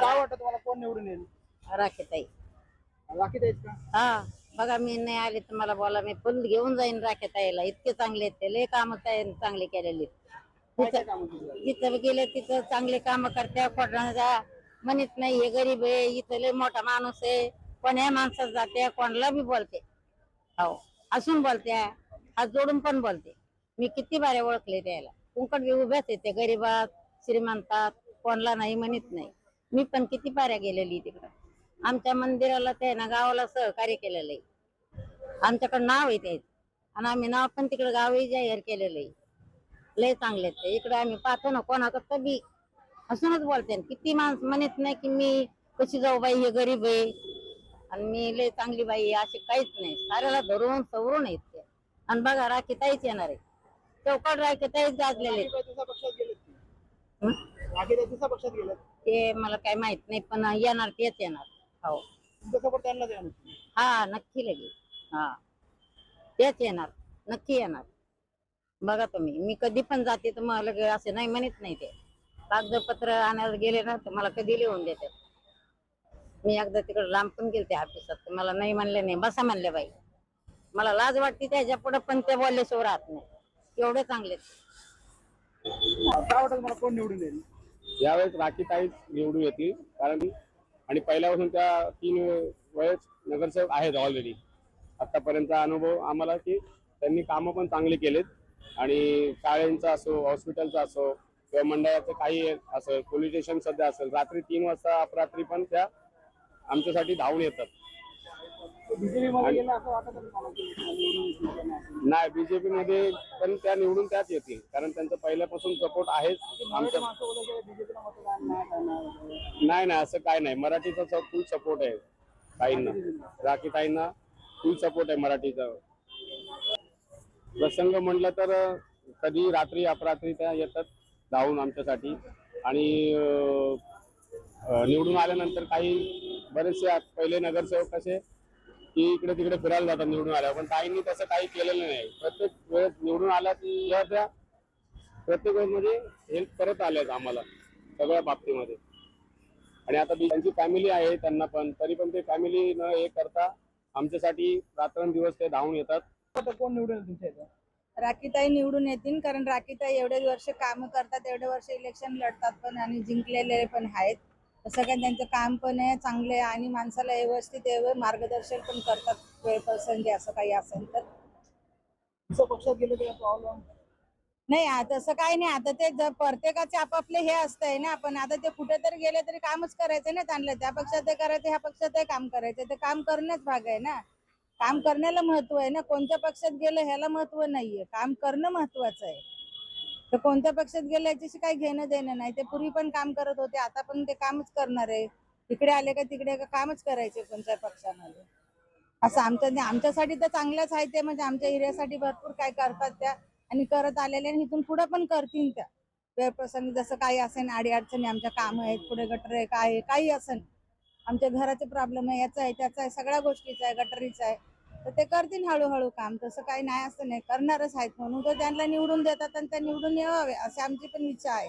काय वाटतं तुम्हाला कोण निवडून येईल? राखेताई राखीत आहेत का? हा बघा मी नाही आले तर मला बोला मी फुल घेऊन जाईन राखेताईला इतके चांगले आहेत ते. लय काम चांगले केलेले काय काय कामं केली आहेत? जिथं गेले तिथं चांगले काम करत्या कोणाला म्हणत नाही हे गरीब आहे इथं लय मोठा माणूस आहे. कोण्या माणसात जाते कोणाला बी बोलते. हो असून बोलते. हात जोडून पण बोलते. मी किती बारे ओळखले त्याला. कुंकट बी उभ्याच आहे ते गरीबात श्रीमंतात. कोणाला नाही म्हणत नाही. मी पण किती पाऱ्या गेलेली तिकडं. आमच्या मंदिराला ते ना गावाला सहकार्य केलेलं आहे. आमच्याकडे नाव आहे त्याचं आणि आम्ही नाव पण तिकडे गावही जाहीर केलेलं आहे. लय चांगले ते. इकडे आम्ही पाहतो ना कोणाकडं बी असूनच बोलते. किती माणसं म्हणत नाही की मी कशी जाऊ बाई हे गरीब आहे. आणि मी लय चांगली बाई आहे असे काहीच नाही. साऱ्याला धरून सवरून आहेत ते. आणि बघा राखी ताईच येणार आहे. चौकट राखी ताईच गाजलेले पक्षात गेलेत. ते मला काही माहीत नाही पण येणार तेच येणार. हो. त्यांना द्या. हा नक्की लगेच. हा. तेच येणार नक्की येणार. बघा तुम्ही मी कधी पण जाते तर मला लगे असे नाही म्हणत नाही ते. कागदपत्र आणायला गेले ना तर मला कधी लिहून देतात. मी एकदा तिकडे लांब पण गेलते ऑफिसात तर मला नाही म्हणले नाही. बसा म्हणले बाई. मला लाज वाटते त्याच्या पुढे पण ते बोलल्याशिवाय राहत नाही. एवढे चांगले आहेत. काय वाटतं तुम्हाला कोण निवडून येईल? यावेळेस राखीताईच निवडून येतील कारण आणि पहिल्यापासून त्या तीन वेळेस नगरसेवक आहेत ऑलरेडी आतापर्यंतचा अनुभव आम्हाला की त्यांनी कामं पण चांगली केलेत आणि शाळेंचा असो हॉस्पिटलचा असो किंवा मंडळाचं काही असं पोलीस स्टेशन सध्या असेल रात्री तीन वाजता अपरात्री पण त्या आमच्यासाठी धावून येतात. नाही बीजेपी मध्ये पण त्या निवडून त्याच येतील. कारण त्यांचं पहिल्यापासून सपोर्ट आहेच. आमच्या नाही नाही असं काय नाही. मराठीचा फुल सपोर्ट आहे. ताईंना. राखीताईंना फुल सपोर्ट आहे मराठीचा. प्रसंग म्हटलं तर कधी रात्री अपरात्री त्या येतात धावून आमच्यासाठी. आणि निवडून आल्यानंतर काही बरेचसे पहिले नगरसेवक कसे की इकडे तिकडे फिरायला जातात निवडून आल्यावर. पण ताईंनी तसं काही केलेलं नाही. प्रत्येक वेळेस निवडून आल्या तेव्हा त्या प्रत्येक वेळेस म्हणजे हेल्प करत आल्यात आम्हाला सगळ्या बाबतीमध्ये. आणि आता त्यांची फॅमिली आहे त्यांना पण. तरी पण ते फॅमिली न हे करता आमच्यासाठी रात्रंदिवस ते धावून येतात. कोण निवडून तुमच्या इथं? राखीताई निवडून येतील कारण राखीताई एवढे वर्ष काम करतात एवढे वर्ष इलेक्शन लढतात पण आणि जिंकलेले पण आहेत. काय त्यांचं काम पण आहे चांगले आहे आणि माणसाला व्यवस्थित एवढं मार्गदर्शन पण करतात वेळ प्रसंगी असं काही असेल तर. दुसऱ्या पक्षात गेले तर प्रॉब्लेम नाही आ- तसं काही नाही. आता ते प्रत्येकाचे आपापले हे असतंय ना. पण आता ते कुठेतरी गेले तरी कामच करायचं ना त्यांना. त्या पक्षात ते करायचं ह्या पक्षात ते काम करायचं. ते काम करणंच भाग आहे ना. काम करण्याला महत्त्व आहे ना. कोणत्या पक्षात गेलं ह्याला महत्त्व नाहीये. काम करणं महत्वाचं आहे. तर कोणत्या पक्षात गेले याच्याशी काही घेणं देणं नाही. ते पूर्वी पण काम करत होते आता पण ते कामच करणार आहे. इकडे आले का तिकडे का कामच करायचे कोणत्या पक्षामध्ये. असं आमच्या आमच्यासाठी तर चांगल्याच आहे ते म्हणजे आमच्या एरियासाठी भरपूर काय करतात त्या आणि करत आलेले आणि इथून पुढे पण करतील त्या. वेळप्रसंगी जसं काही असेल आडी अडचणी आमच्या काम आहेत पुढे गटर आहे काय आहे काही असेल आमच्या घराचे प्रॉब्लेम आहे याचा आहे त्याचा आहे सगळ्या गोष्टीचा आहे गटरीचा आहे. तर ते करतील हळूहळू काम. तसं काही नाही असं नाही. करणारच आहेत म्हणून तर त्यांना निवडून देतात आणि त्या निवडून यावे अशी आमची पण इच्छा आहे.